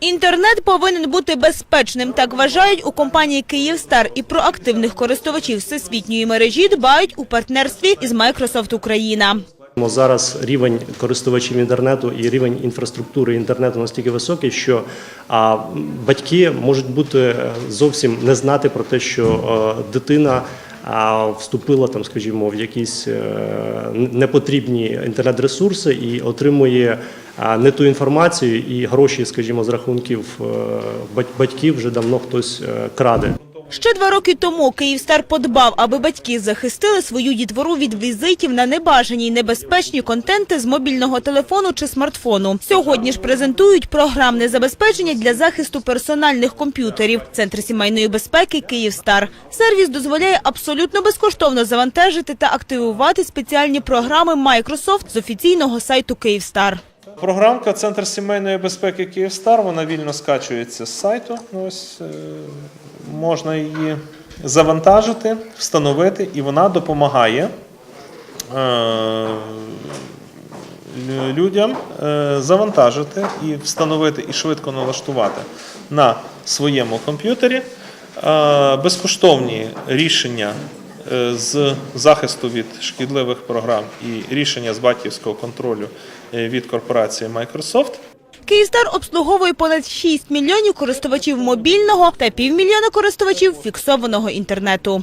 Інтернет повинен бути безпечним, так вважають у компанії «Київстар» і про активних користувачів всесвітньої мережі дбають у партнерстві із Microsoft Україна. Зараз рівень користувачів інтернету і рівень інфраструктури інтернету настільки високий, що батьки можуть бути е, зовсім не знати про те, що е, дитина вступила там, скажімо, в якісь е, непотрібні інтернет-ресурси і отримує не ту інформацію, і гроші, скажімо, з рахунків е, батьків вже давно хтось е, краде. Ще два роки тому «Київстар» подбав, аби батьки захистили свою дітвору від візитів на небажані й небезпечні контенти з мобільного телефону чи смартфону. Сьогодні ж презентують програмне забезпечення для захисту персональних комп'ютерів. Центр сімейної безпеки «Київстар». Сервіс дозволяє абсолютно безкоштовно завантажити та активувати спеціальні програми Microsoft з офіційного сайту «Київстар». Програмка Центр сімейної безпеки Київстар, вона вільно скачується з сайту. Ось е, можна її завантажити, встановити, і вона допомагає е, людям е, завантажити і встановити і швидко налаштувати на своєму комп'ютері безкоштовні рішення з захисту від шкідливих програм і рішення з батьківського контролю е, від корпорації Microsoft. «Київстар» обслуговує понад 6 мільйонів користувачів мобільного та півмільйона користувачів фіксованого інтернету.